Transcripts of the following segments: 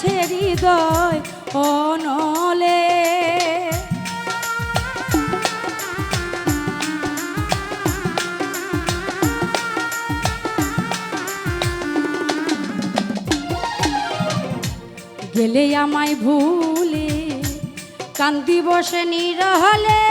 আছে হৃদয় অনলে। গেলে আমায় ভুলে কান্দি বসে নিরহলে।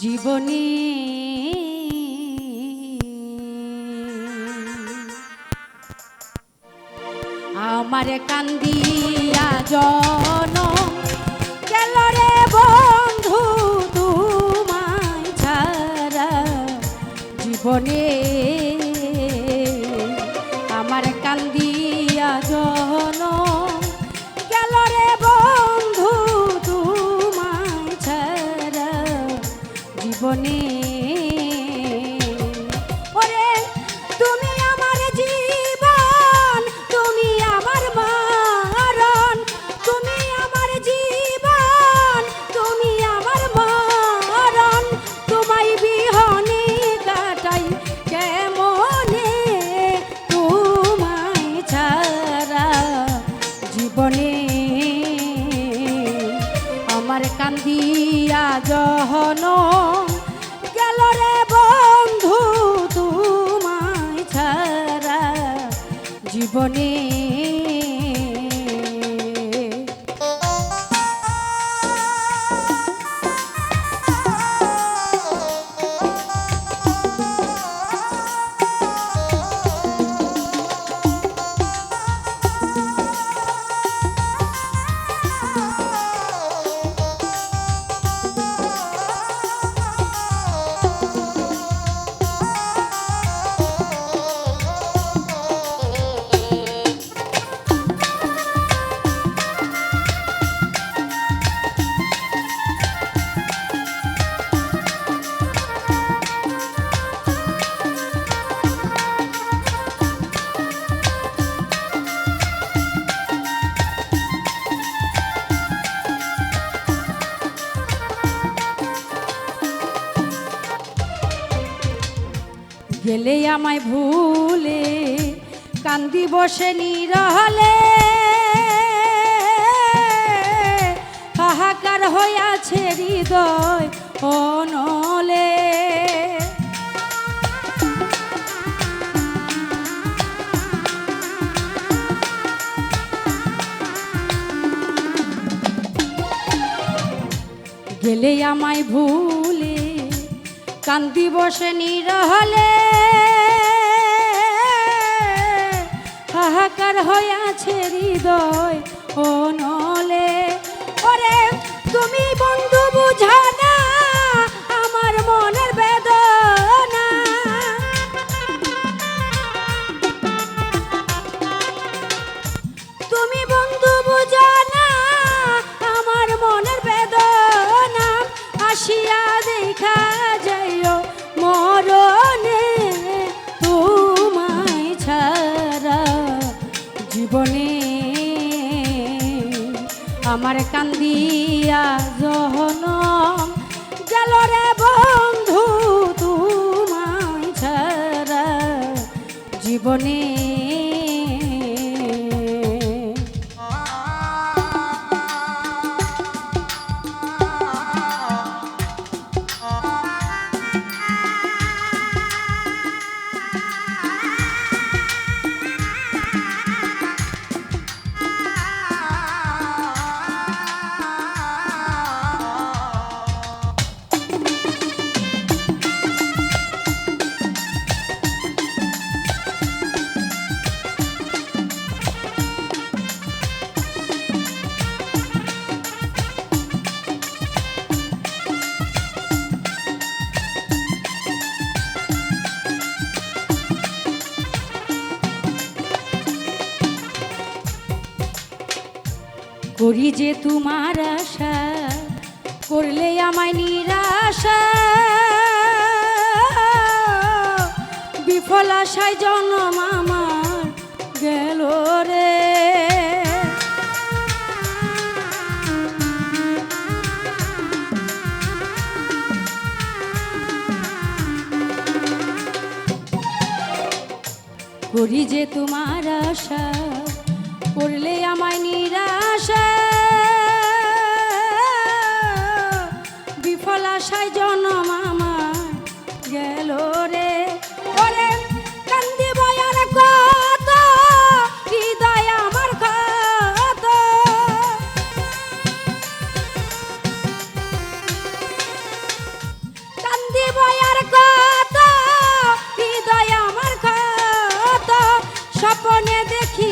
জীবনে। আমার কান্দিয়া জন জীবনে জীবনে গেলে আমায় ভুলে কান্দি বসে নিরহলে হাহাকার হইয়াছে হৃদয় অনলে। গেলে আমায় ভুলে কান্দি বসে নিরহলে। হাহাকার হয়েছে হৃদয় ও নলে। ওরে তুমি বন্ধু বুঝা জীবনে আমার কান্দিয়া জহনম গেল রে বন্ধু তোমায় ছাড়া জীবনে করি যে তোমার আশা, করলে আমায় নিরাশা। বিফল আশায় জন্ম আমার গেল রে। করি যে তোমার আশা করলে আমায় নিরাশা। বিফল আশায় জন্ম আমার গেল রে। কান্দি আমার কান্দি আমার দেখিলাম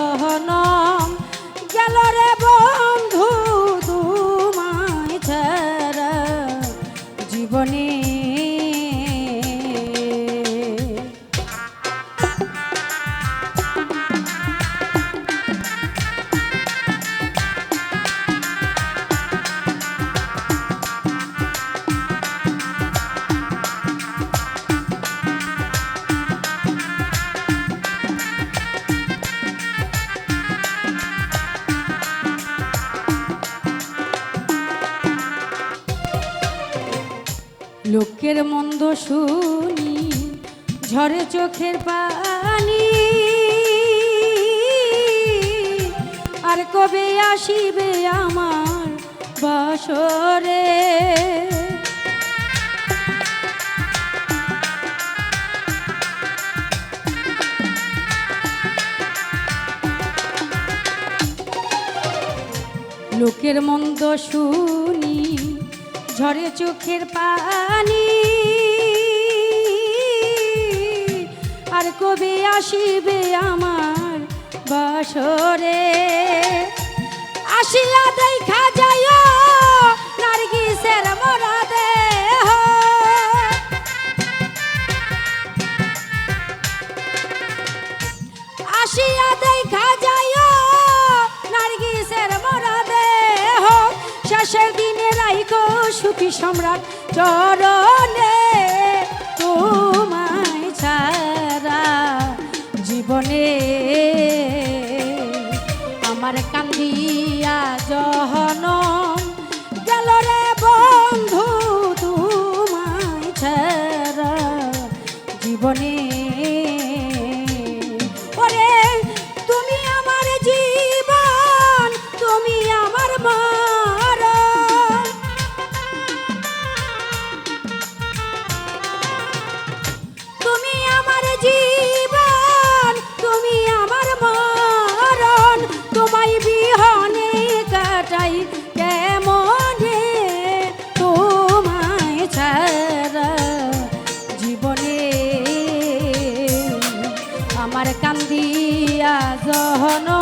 heart. লোকের মন্দ শুনি ঝরে চোখের পানি। আর কবে আসিবে আমার বাসরে? লোকের মন্দ শুনি ঝরে চোখের পানি। আর কবে আসিবে আমার বাসরে? আসিয়া দেখা যায় সুখী সম্রাট চরণে তোমায় ছাড়া জীবনে আমার কান্দিয়া জহনম গেল রে বন্ধু, তোমায় ছাড়া জীবনে আমার কান্দিয়া জহন